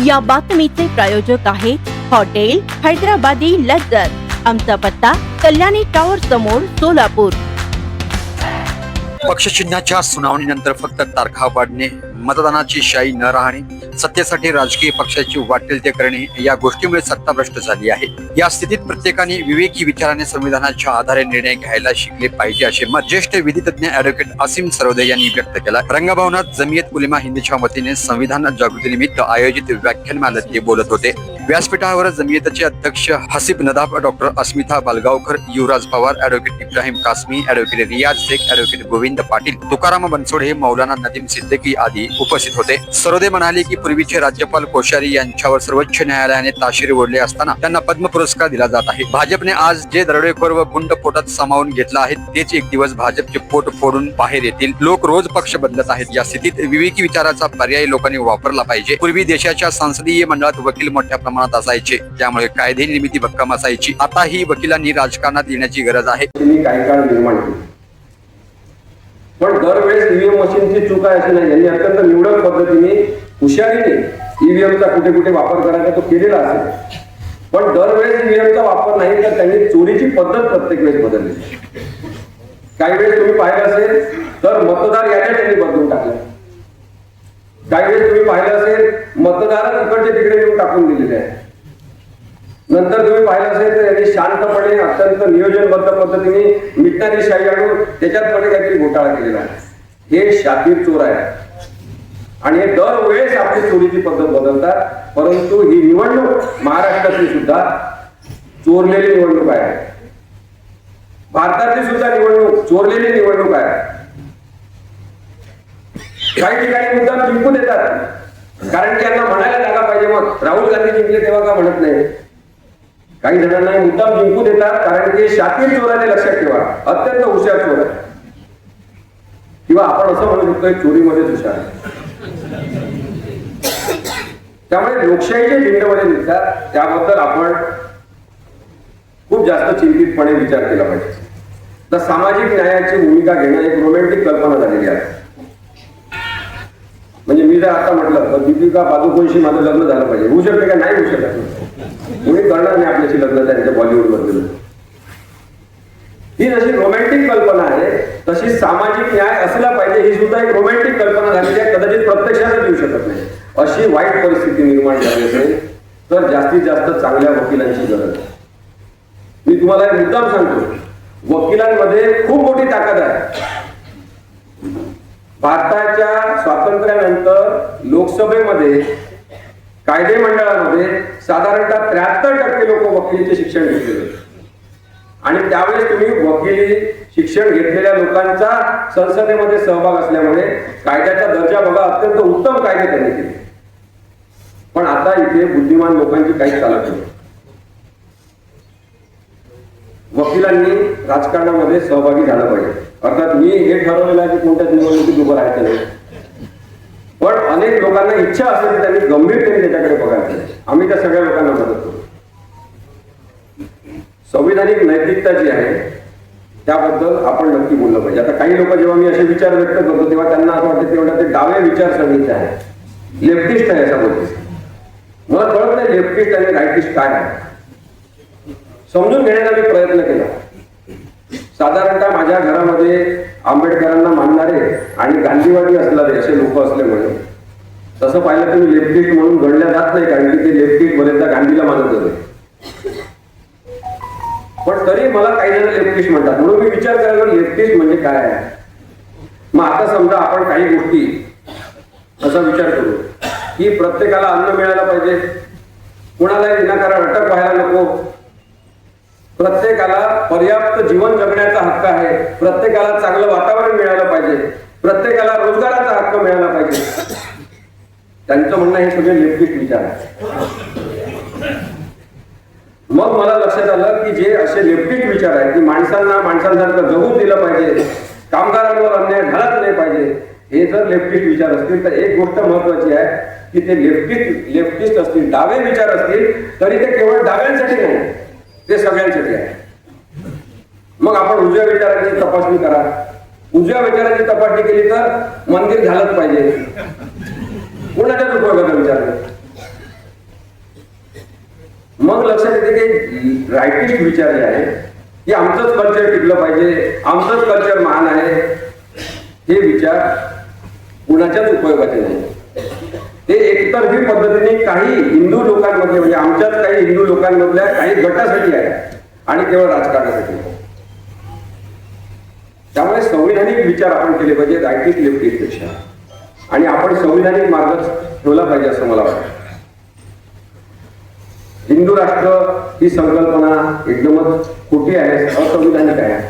या बातमीचे प्रायोजक आहे हॉटेल हैदराबादी लज्जत आमचा पत्ता कल्याणी टॉवर समोर सोलापूर. पक्षचिन्हाच्या सुनावणीनंतर फक्त तारखा वाढणे मतदानाची शाई न राहणे सत्तेसाठी राजकीय पक्षाची वाटेल ते करणे या गोष्टीमुळे सत्ता भ्रष्ट झाली आहे. या स्थितीत प्रत्येकाने विवेकी विचाराने संविधानाच्या आधारे निर्णय घ्यायला शिकले पाहिजे असे मत ज्येष्ठ विधितज्ञ अॅडव्होकेट असीम सरोदे यांनी व्यक्त केला. रंगभवनात जमियत उलिमा हिंदीच्या वतीने संविधान जागृती निमित्त आयोजित व्याख्यानमालेत ते बोलत होते. व्यासपीठावर जमियतचे अध्यक्ष Haseeb Nadab doctor Asmita Balgaonkar Yuvraj Pawar advocate Ibrahim Qasmi advocate Riyaz Shaikh advocate Govind Patil Tukaram Bansode Maulana Nadeem Siddiqui आदी उपस्थित होते. सरोदे म्हणाले की पूर्वीचे राज्यपाल कोश्यारी यांच्यावर सर्वोच्च न्यायालयाने ताशेरे ओढले असताना त्यांना पद्म पुरस्कार दिला जात आहे. भाजपने आज जे दरोडेखोर व गुंड पोटात सामावून घेतला आहे तेच एक दिवस भाजपचे पोट फोडून बाहेर येतील. लोक रोज पक्ष बदलत आहेत. या स्थितीत विवेकी विचाराचा पर्याय लोकांनी वापरला पाहिजे. पूर्वी देशाच्या संसदीय मंडळात वकील मोठ्या प्रमाणात असायचे. त्यामुळे कायदे निर्मिती भक्कम असायची. आता ही वकिलांनी राजकारणात येण्याची गरज आहे. काही काळ निर्माण केली. पण दरवेळेस ईव्हीएम मशीनची चूक आहे अशी नाही यांनी अत्यंत निवडक पद्धतीने हुशारीने ईव्हीएमचा कुठे कुठे वापर करायचा तो केलेला असेल. पण दरवेळेस ईव्हीएमचा वापर नाही तर त्यांनी चोरीची पद्धत प्रत्येक वेळेस बदलली. काही वेळेस तुम्ही पाहिलं असेल तर मतदार याच्या त्यांनी बदलून टाकले. काही वेळेस तुम्ही पाहिलं असेल मतदार इकडचे तिकडे येऊन टाकून दिलेले आहे नंतर तुम्ही पाहिलं असेल तर यांनी शांतपणे अत्यंत नियोजनबद्ध पद्धतीने मिटणारी शाही आणून त्याच्यात मध्ये काहीतरी घोटाळा केलेला आहे. हे शातीर चोर आहे आणि हे दरवेळेस आपली चोरीची पद्धत बदलतात परंतु ही निवडणूक महाराष्ट्रातली सुद्धा चोरलेली निवडणूक आहे. भारतातली सुद्धा निवडणूक चोरलेली निवडणूक आहे. काही ठिकाणी मुद्दाम जिंकून येतात. कारण की म्हणायला जागा पाहिजे मग. राहुल गांधी जिंकले तेव्हा का म्हणत नाही? काही जणांना मुद्दाम जिंकून येतात कारण की शातील चोराने लक्षात ठेवा. अत्यंत हुशार चोर आहे. किंवा आपण असं म्हणू शकतो चोरीमध्येच हुशार त्यामुळे लोकशाहीचे झेंडेमध्ये दिसतात त्याबद्दल आपण खूप जास्त चिंतितपणे विचार केला पाहिजे. तर सामाजिक न्यायाची भूमिका घेणं एक रोमॅन्टिक कल्पना झालेली आहे. म्हणजे मी जर आता म्हटलं तर दीपिका पादुकोणशी माझं लग्न झालं पाहिजे. होऊ शकते का? नाही होऊ शकत. कोणी करणार नाही आपल्याशी लग्न त्यांच्या बॉलिवूडमधलं ही जशी रोमॅन्टिक कल्पना आहे तशी सामाजिक न्याय असला पाहिजे ही सुद्धा एक रोमॅन्टिक कल्पना झालेली आहे. कदाचित प्रत्यक्षातच येऊ शकत नाही. अशी वाईट परिस्थिती निर्माण झाली असेल तर जास्तीत जास्त चांगल्या वकिलांची गरज. आहे मी तुम्हाला एक मुद्दाम सांगतो. वकिलांमध्ये खूप मोठी ताकद आहे. भारताच्या लोकसभेमध्ये कायदे मंडळामध्ये साधारणतः त्र्याहत्तर टक्के लोक वकिलीचे शिक्षण घेतले होते. आणि त्यावेळेस तुम्ही वकिली शिक्षण घेतलेल्या लोकांचा संसदेमध्ये सहभाग असल्यामुळे कायद्याचा दर्जा बघा अत्यंत उत्तम कायदे त्यांनी केले. पण आता इथे बुद्धिमान लोकांची काही चालत नाही. वकिलांनी राजकारणामध्ये सहभागी झालं पाहिजे. अर्थात मी हे ठरवलेलं आहे की कोणत्याच निवडणुकीत उभं राहायचं नाही. पण अनेक लोकांना इच्छा असेल की त्यांनी गंभीरतेने त्याच्याकडे बघायचं आम्ही त्या सगळ्या लोकांना मदत करू. संविधानिक नैतिकता जी आहे त्याबद्दल आपण नक्की बोललं पाहिजे. आता काही लोक जेव्हा मी असे विचार व्यक्त करतो तेव्हा त्यांना असं वाटतं तेवढा ते डावे विचारसरणीचे आहे. लेफ्टिस्ट आहे असं बोलते मला कळत नाही लेफ्टिस्ट आणि राईटिस्ट काय आहे. समजून घेण्याचा मी प्रयत्न केला. साधारणतः माझ्या घरामध्ये आंबेडकरांना मानणारे आणि गांधीवादी असणारे असे लोक असल्यामुळे. तसं पाहिलं तुम्ही मी म्हणून घडल्या जात नाही कारण की ते लेफ्टिस्ट बरेचदा गांधीला मानत होते. पण तरी मला काही जण लेफ्टिस्ट म्हणतात. म्हणून मी विचार करायला लेफ्टिस्ट म्हणजे काय आहे? मग आता समजा आपण काही गोष्टी असा विचार करू की प्रत्येकाला अन्न मिळायला पाहिजे. कुणालाही विनाकारण अटक व्हायला नको. प्रत्येकाला पर्याप्त जीवन जगण्याचा हक्क आहे. प्रत्येकाला चांगलं वातावरण मिळालं पाहिजे. प्रत्येकाला रोजगाराचा हक्क मिळाला पाहिजे. त्यांचं म्हणणं हे सगळे लेफ्टिस्ट विचार आहे मग मला लक्षात आलं की जे असे लेफ्टिस्ट विचार आहेत की माणसांना माणसांसारखं जगू दिलं पाहिजे कामगारांवर अन्याय घालत नाही पाहिजे हे जर लेफ्टिस्ट विचार असतील तर एक गोष्ट महत्वाची आहे की ते लेफ्टिस्ट लेफ्टिस्ट असतील डावे विचार असतील तरी ते केवळ डाव्यांसाठी नाही. ते सगळ्यांचे आहे मग आपण उजव्या विचारांची तपासणी करा. उजव्या विचारांची तपासणी केली तर मंदिर झालंच पाहिजे. कोणाच्याच उपयोगाचा विचार मग लक्षात येते की रायटिस्ट विचार जे आहे की आमचंच कल्चर टिकलं पाहिजे आमचंच कल्चर महान आहे. हे विचार कुणाच्याच उपयोगाचे नाही. हे एकतर्फी पद्धतीने काही हिंदू लोकांमध्ये म्हणजे आमच्याच काही हिंदू लोकांमधल्या काही गटासाठी आहे आणि केवळ राजकारणासाठी आहे. त्यामुळे संविधानिक विचार आपण केले पाहिजे रायटिकपेक्षा आणि आपण संविधानिक मार्ग ठेवला पाहिजे असं मला वाटतं. हिंदू राष्ट्र ही संकल्पना एकदमच खोटी आहे असंविधानिक आहे.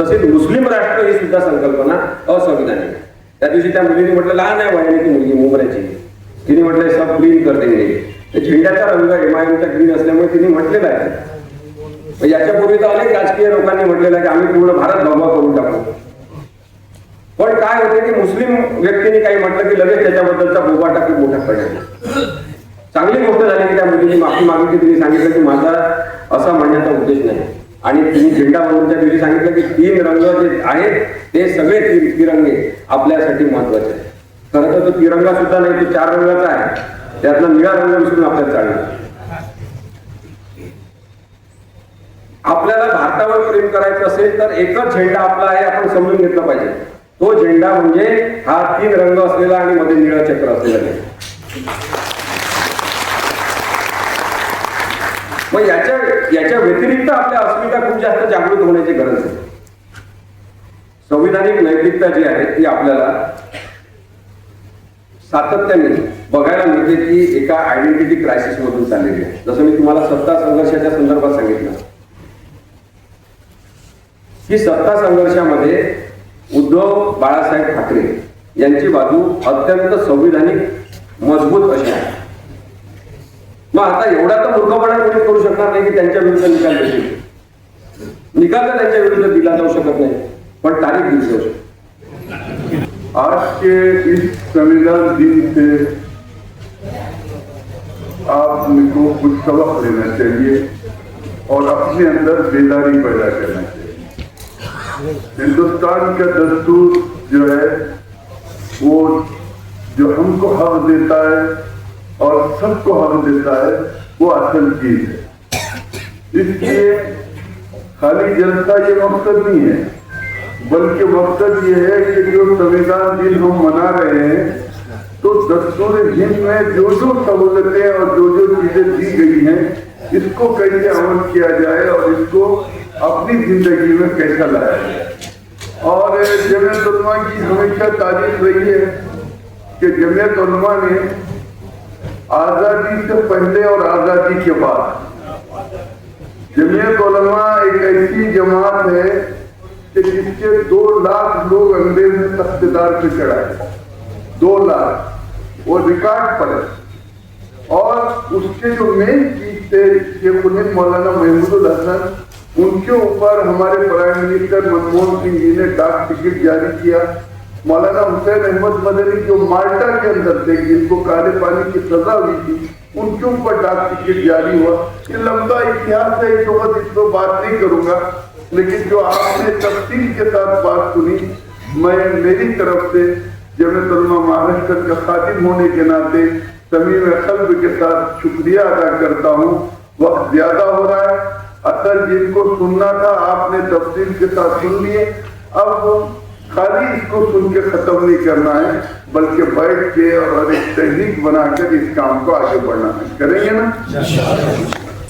तसेच मुस्लिम राष्ट्र ही सुद्धा संकल्पना असंविधानिक आहे. त्या दिवशी त्या मुलीने म्हटलं लहान आहे वयाने ती मुलगी मुंबईची. तिने म्हटलंय सब ग्रीन कर देंगे. झेंड्याचा रंग एमआयएमचा ग्रीन असल्यामुळे तिने म्हटलेला आहे. याच्यापूर्वी तर अनेक राजकीय लोकांनी म्हटलेलं आहे की आम्ही पूर्ण भारत भगवा करून टाकू. पण काय होते की मुस्लिम व्यक्तीने काही म्हटलं की लगेच त्याच्याबद्दलचा बोबा टाकी मोठा पडला चांगली गोष्ट झाली की त्या मुलीने माफी मागितली तिने सांगितलं की माझा असा म्हणण्याचा उद्देश नाही. आणि तिने झेंडा बनवूनच्या दिवशी सांगितलं की तीन रंग जे आहेत ते सगळे तिरंगे आपल्यासाठी महत्त्वाचे आहेत. खरं तर तो तिरंगा सुद्धा नाही तो चार रंगाचा आहे. त्यातला निळा रंग विसरून आपल्याला चालणार. आपल्याला भारतावर प्रेम करायचं असेल तर एकच झेंडा आपला आहे आपण समजून घेतलं पाहिजे. तो झेंडा म्हणजे हा तीन रंग असलेला आणि मध्ये निळा चक्र असलेला मग याच्या याच्या व्यतिरिक्त आपल्या अस्मिता खूप जास्त जागृत होण्याची गरज आहे. संविधानिक नैतिकता जी आहे ती आपल्याला सातत्याने बघायला मिळते की एका आयडेंटिटी क्रायसिस मधून चाललेली आहे. जसं मी तुम्हाला सत्ता संघर्षाच्या संदर्भात सांगितलं. की सत्ता संघर्षामध्ये उद्धव बाळासाहेब ठाकरे यांची बाजू अत्यंत संविधानिक मजबूत अशी आहे. मग आता एवढा तर मूर्खपणा कोणी करू शकणार नाही की त्यांच्या विरुद्ध निकाल देतील. निकाल तर त्यांच्या विरुद्ध दिला जाऊ शकत नाही पण तारीख दिली जाऊ शकते. آج کے اس سیمینار دن سے آپ کو کچھ سبق لینا چاہیے اور اپنے اندر بیداری پیدا کرنا چاہیے۔ ہندوستان کا دستور جو ہے، وہ جو ہم کو حق دیتا ہے اور سب کو حق دیتا ہے، وہ اصل چیز ہے۔ اس لیے خالی جنتا یہ مقصد نہیں ہے सबको हक देता है वो असल चीज है इसलिए खाली जनता ये मकसद नहीं है बल्कि मकसद ये है कि जो संविधान दिन हम मना रहे हैं तो दस्तूर हिंद में जो जो सहूलतें और जो जो चीजें दी गई हैं इसको कैसे अमल किया जाए और इसको अपनी जिंदगी में कैसा लाया जाए और जमियत उलमा की हमेशा तारीफ रही है कि जमियत उलमा ने کہ جس کے دو لاکھ لوگ انگریز نے تخت دار پہ چڑھائے دو لاکھ۔ وہ ریکارڈ پر ہے اور اس کے جو مین چیز تھے، یہ خود مولانا محمود الحسن، ان کے اوپر ہمارے پرائم منسٹر منموہن سنگھ جی نے ڈاک ٹکٹ جاری کیا۔ مولانا حسین احمد مدنی جو مالٹا کے اندر تھے، جن کو کالے پانی کی سزا ہوئی تھی، ان کے اوپر ڈاک ٹکٹ جاری ہوا۔ یہ لمبا اتہاس ہے، اس وقت اس کو بات نہیں کروں گا۔ لیکن جو آپ نے تفصیل کے ساتھ بات سنی، میں میری طرف سے جب علماء مہاراشٹر کا خادم ہونے کے ناطے سمیر قلب کے ساتھ شکریہ ادا کرتا ہوں، وقت زیادہ ہو رہا ہے۔ اصل جن کو سننا تھا، آپ نے تفصیل کے ساتھ سن لیے۔ اب خالی اس کو سن کے ختم نہیں کرنا ہے، بلکہ بیٹھ کے اور ایک تحریک بنا کر اس کام کو آگے بڑھنا ہے۔ کریں گے نا؟